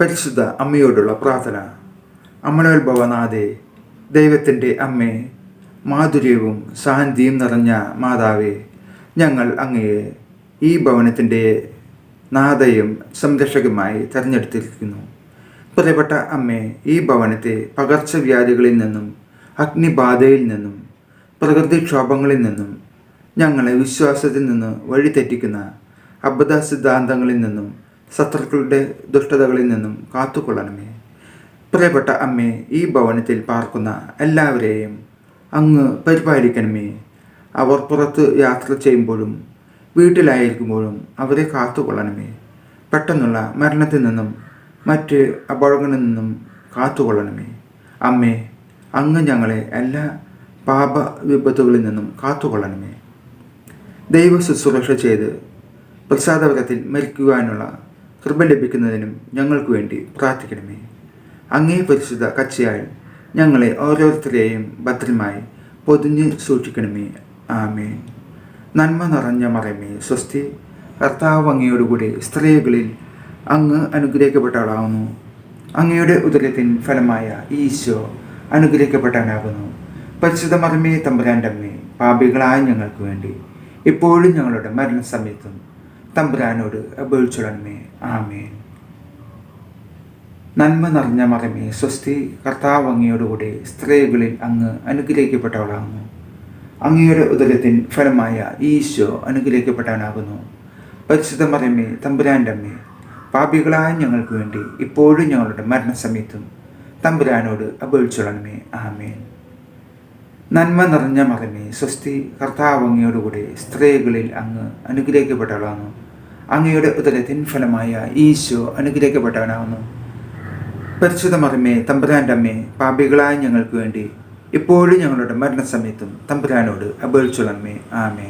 പരിശുദ്ധ അമ്മയോടുള്ള പ്രാർത്ഥന. അമലോത്ഭവനാഥേ ദൈവത്തിന്റെ അമ്മേ മാധുര്യവും ശാന്തിയും നിറഞ്ഞ മാതാവേ ഞങ്ങൾ അങ്ങയെ ഈ ഭവനത്തിന്റെ നാഥയും സംരക്ഷകമായി തിരഞ്ഞെടുത്തിരിക്കുന്നു. പ്രിയപ്പെട്ട അമ്മേ ഈ ഭവനത്തെ പകർച്ചവ്യാധികളിൽ നിന്നും അഗ്നിബാധയിൽ നിന്നും പ്രകൃതിക്ഷോഭങ്ങളിൽ നിന്നും ഞങ്ങളെ വിശ്വാസത്തിൽ നിന്ന് വഴിതെറ്റിക്കുന്ന അബദ്ധ സിദ്ധാന്തങ്ങളിൽ നിന്നും ശത്രുക്കളുടെ ദുഷ്ടതകളിൽ നിന്നും കാത്തുകൊള്ളണമേ. പ്രിയപ്പെട്ട അമ്മേ ഈ ഭവനത്തിൽ പാർക്കുന്ന എല്ലാവരെയും അങ്ങ് പരിപാലിക്കണമേ. അവർ പുറത്ത് യാത്ര ചെയ്യുമ്പോഴും വീട്ടിലായിരിക്കുമ്പോഴും അവരെ കാത്തുകൊള്ളണമേ. പെട്ടെന്നുള്ള മരണത്തിൽ നിന്നും മറ്റ് അപകടങ്ങളിൽ നിന്നും കാത്തുകൊള്ളണമേ. അമ്മേ അങ്ങ് ഞങ്ങളെ എല്ലാ പാപ വിപത്തുകളിൽ നിന്നും കാത്തുകൊള്ളണമേ. ദൈവ ശുശ്രൂഷ ചെയ്ത് പ്രസാദവരത്തിൽ മരിക്കുവാനുള്ള കൃപ ലഭിക്കുന്നതിനും ഞങ്ങൾക്ക് വേണ്ടി പ്രാർത്ഥിക്കണമേ. അങ്ങേ പരിശുദ്ധ കച്ചയാൽ ഞങ്ങളെ ഓരോരുത്തരെയും ഭദ്രമായി പൊതിഞ്ഞ് സൂക്ഷിക്കണമേ. ആമേ നന്മ നിറഞ്ഞ മറമേ സ്വസ്തി. കർത്താവ് അങ്ങയോടുകൂടി സ്ത്രീകളിൽ അങ്ങ് അനുഗ്രഹിക്കപ്പെട്ടവളാവുന്നു. അങ്ങയുടെ ഉദരത്തിൻ ഫലമായ ഈശോ അനുഗ്രഹിക്കപ്പെട്ടവനാകുന്നു. പരിശുദ്ധ മറമേ തമ്പുരാന്റെ അമ്മേ പാപികളായ ഞങ്ങൾക്ക് വേണ്ടി ഇപ്പോഴും ഞങ്ങളുടെ മരണസമയത്തും തമ്പുരാനോട് അപേക്ഷിച്ചോളണമേ ആമേൻ. നന്മ നിറഞ്ഞ മറമേ സ്വസ്തി കർത്താവ് അങ്ങയോടുകൂടെ സ്ത്രീകളിൽ അങ്ങ് അനുഗ്രഹിക്കപ്പെട്ടവളാകുന്നു. അങ്ങയുടെ ഉദരത്തിൻ ഫലമായ ഈശോ അനുഗ്രഹിക്കപ്പെട്ടവനാകുന്നു. പരിശുദ്ധ മറമേ തമ്പുരാന്റെ അമ്മേ പാപികളായ ഞങ്ങൾക്ക് വേണ്ടി ഇപ്പോഴും ഞങ്ങളുടെ മരണസമയത്തും തമ്പുരാനോട് അപേക്ഷിച്ചോളണമേ ആമേൻ. നന്മ നിറഞ്ഞ മകനെ സ്വസ്തി കർത്താവ് അങ്ങയോടുകൂടി സ്ത്രീകളിൽ അങ്ങ് അനുഗ്രഹിക്കപ്പെട്ടവളാകുന്നു. അങ്ങയുടെ ഉദരത്തിൻ ഫലമായ ഈശോ അനുഗ്രഹിക്കപ്പെട്ടവനാകുന്നു പരിശുദ്ധ മറിമേ തമ്പുരാന്റെ അമ്മേ പാപികളായ ഞങ്ങൾക്ക് വേണ്ടി ഇപ്പോഴും ഞങ്ങളുടെ മരണസമയത്തും തമ്പുരാനോട് അപേക്ഷിച്ചുള്ളമ്മേ ആമേ